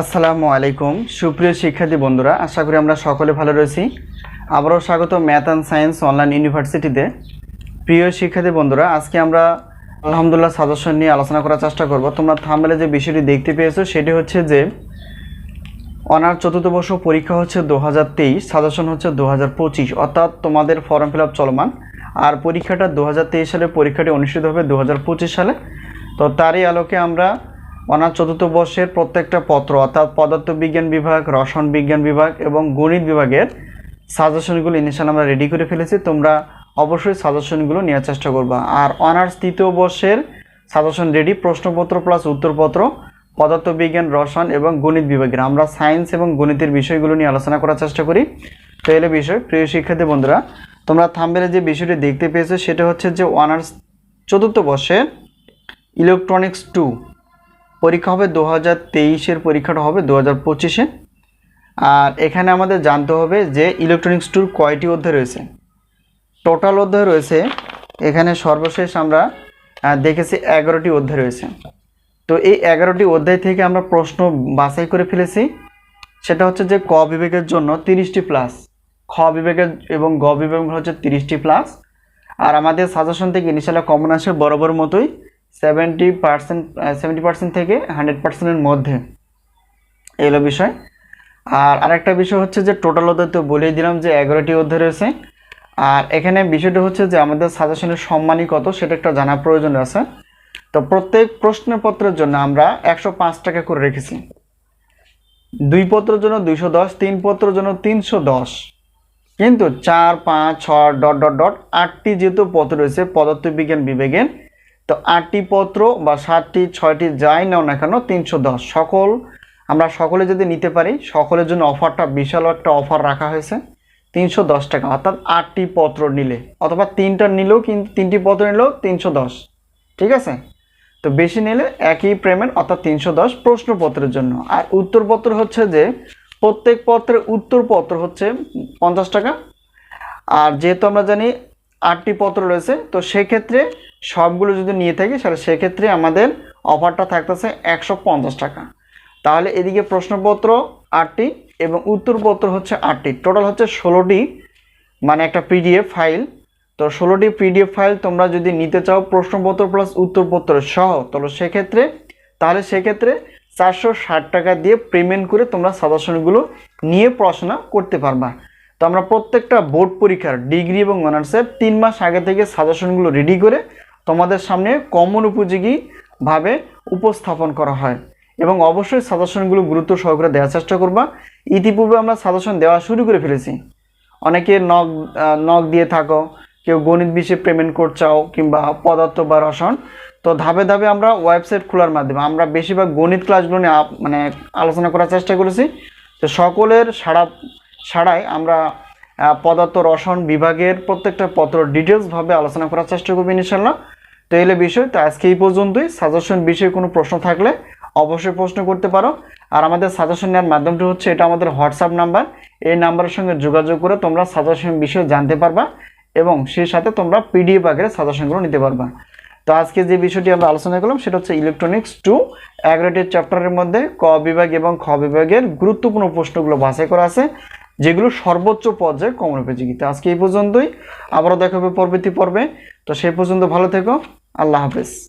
আসসালামু আলাইকুম। সুপ্রিয় শিক্ষার্থী বন্ধুরা, আশা করি আমরা সকলে ভালো রয়েছি। আবারও স্বাগত ম্যাথ অ্যান্ড সায়েন্স অনলাইন ইউনিভার্সিটিতে। প্রিয় শিক্ষার্থী বন্ধুরা, আজকে আমরা আলহামদুলিল্লাহ সাজেশন নিয়ে আলোচনা করার চেষ্টা করব। তোমরা থামলে যে বিষয়টি দেখতে পেয়েছ, সেটি হচ্ছে যে অনার চতুর্থ বর্ষ পরীক্ষা হচ্ছে দু হাজার তেইশ, সাজেশন হচ্ছে দু হাজার পঁচিশ, অর্থাৎ তোমাদের ফর্ম ফিল আপ চলমান। আর পরীক্ষাটা দু হাজার তেইশ সালে পরীক্ষাটি অনুষ্ঠিত হবে দু হাজার পঁচিশ সালে। তো তারই আলোকে আমরা অনার চতুর্থ বর্ষের প্রত্যেকটা পত্র, অর্থাৎ পদার্থবিজ্ঞান বিভাগ, রসায়ন বিজ্ঞান বিভাগ এবং গণিত বিভাগের সাজেশনগুলো ইনিশিয়াল আমরা রেডি করে ফেলেছি। তোমরা অবশ্যই সাজেশনগুলো নেওয়ার চেষ্টা করবা। আর অনার্স তৃতীয় বর্ষের সাজেশন রেডি প্রশ্নপত্র প্লাস উত্তরপত্র, পদার্থবিজ্ঞান, রসায়ন এবং গণিত বিভাগের। আমরা সায়েন্স এবং গণিতের বিষয়গুলো নিয়ে আলোচনা করার চেষ্টা করি। তো এলে বিষয়, প্রিয় শিক্ষার্থী বন্ধুরা, তোমরা থাম্বেলে যে বিষয়টি দেখতে পেয়েছ, সেটা হচ্ছে যে অনার্স চতুর্থ বর্ষের ইলেকট্রনিক্স টু পরীক্ষা হবে দু হাজার তেইশের পরীক্ষাটা হবে দু হাজার পঁচিশে। আর এখানে আমাদের জানতে হবে যে ইলেকট্রনিক্স টুর কয়টি অধ্যায় রয়েছে। টোটাল অধ্যায় রয়েছে, এখানে সর্বশেষ আমরা দেখেছি এগারোটি অধ্যায় রয়েছে। তো এই এগারোটি অধ্যায় থেকে আমরা প্রশ্ন বাছাই করে ফেলেছি। সেটা হচ্ছে যে ক বিবেকের জন্য তিরিশটি প্লাস খ বিভাগের এবং গ বিভাগ হচ্ছে তিরিশটি প্লাস আর আমাদের সাজেশন থেকে ইনিশিয়াল কমন আসে বরাবর মতোই সেভেন্টি পার্সেন্ট সেভেন্টি পার্সেন্ট থেকে হান্ড্রেড পার্সেন্টের মধ্যে এলো বিষয়। আর আরেকটা বিষয় হচ্ছে যে টোটাল অধ্যায় তো বলেই দিলাম যে এগারোটি অধ্যায় রয়েছে। আর এখানে বিষয়টা হচ্ছে যে আমাদের সাজেশনের সম্মানই কত সেটা একটা জানা প্রয়োজন আছে। তো প্রত্যেক প্রশ্নপত্রের জন্য আমরা একশো পাঁচ টাকা করে রেখেছি। দুই পত্রের জন্য দুইশো দশ, তিন পত্রের জন্য তিনশো দশ। কিন্তু চার, পাঁচ, ছয়, ডট ডট ডট, আটটি যেহেতু পত্র রয়েছে, পদার্থবিজ্ঞান বিভাগের তো আটটি পত্র বা সাতটি, ছয়টি যাই নাও না কেন, তিনশো দশ। সকল, আমরা সকলে যদি নিতে পারি, সকলের জন্য অফারটা, বিশাল একটা অফার রাখা হয়েছে, তিনশো দশ টাকা। অর্থাৎ আটটি পত্র নিলে, অথবা তিনটা নিলেও কিন্তু তিনটি পত্র নিলেও তিনশো দশ। ঠিক আছে? তো বেশি নিলে একই প্রেমের, অর্থাৎ তিনশো দশ প্রশ্নপত্রের জন্য। আর উত্তরপত্র হচ্ছে যে, প্রত্যেক পত্রের উত্তরপত্র হচ্ছে পঞ্চাশ টাকা। আর যেহেতু আমরা জানি আটটি পত্র রয়েছে, তো সেক্ষেত্রে সবগুলো যদি নিয়ে থাকি, তাহলে সেক্ষেত্রে আমাদের অফারটা থাকতেছে একশো পঞ্চাশ টাকা। তাহলে এদিকে প্রশ্নপত্র আটটি এবং উত্তরপত্র হচ্ছে আটটি। টোটাল হচ্ছে ষোলোটি মানে একটা পিডিএফ ফাইল। তো ষোলোটি পিডিএফ ফাইল তোমরা যদি নিতে চাও প্রশ্নপত্র প্লাস উত্তরপত্র সহ, তাহলে সেক্ষেত্রে তাহলে সেক্ষেত্রে চারশো ষাট টাকা দিয়ে পেমেন্ট করে তোমরা সাজেশনগুলো নিয়ে পড়াশোনা করতে পারবা। তো আমরা প্রত্যেকটা বোর্ড পরীক্ষার ডিগ্রি এবং অনার্সের তিন মাস আগে থেকে সাজেশনগুলো রেডি করে তোমাদের সামনে কমন উপযোগীভাবে উপস্থাপন করা হয়। এবং অবশ্যই সাজেশনগুলো গুরুত্ব সহকারে দেওয়ার চেষ্টা করবা। ইতিপূর্বে আমরা সাজেশন দেওয়া শুরু করে ফেলেছি। অনেকে নখ নখ দিয়ে থাকো, কেউ গণিত বিষয়ে পেমেন্ট করছাও কিংবা পদার্থ বা রসায়ন। তো ধাপে ধাপে আমরা ওয়েবসাইট খোলার মাধ্যমে আমরা বেশিরভাগ গণিত ক্লাসগুলো নিয়ে মানে আলোচনা করার চেষ্টা করেছি। তো সকলের সাড়া সাড়ায় আমরা পদার্থ রসায়ন বিভাগের প্রত্যেকটা পত্র ডিটেলসভাবে আলোচনা করার চেষ্টা করব ইনশাল্লাহ তো এলে বিষয়, তো আজকে এই পর্যন্তই। সাজেশন বিষয়ে কোনো প্রশ্ন থাকলে অবশ্যই প্রশ্ন করতে পারো। আর আমাদের সাজেশন নেওয়ার মাধ্যমটি হচ্ছে, এটা আমাদের হোয়াটসঅ্যাপ নাম্বার। এই নাম্বারের সঙ্গে যোগাযোগ করে তোমরা সাজেশন বিষয়ে জানতে পারবা এবং সেই সাথে তোমরা পিডিএফ আকারে সাজেশনগুলো নিতে পারবা। তো আজকে যে বিষয়টি আমরা আলোচনা করলাম, সেটা হচ্ছে ইলেকট্রনিক্স টু এগারোটি চ্যাপ্টারের মধ্যে ক বিভাগ এবং খ বিভাগের গুরুত্বপূর্ণ প্রশ্নগুলো বাছাই করা আছে। যেগুলো সর্বোচ্চ পর্যায়ে কমন উপযোগিতা। আজকে এই পর্যন্তই। আবারও দেখাবে পরবর্তী পর্বে। তো সেই পর্যন্ত ভালো থেকো। আল্লাহ হাফেজ।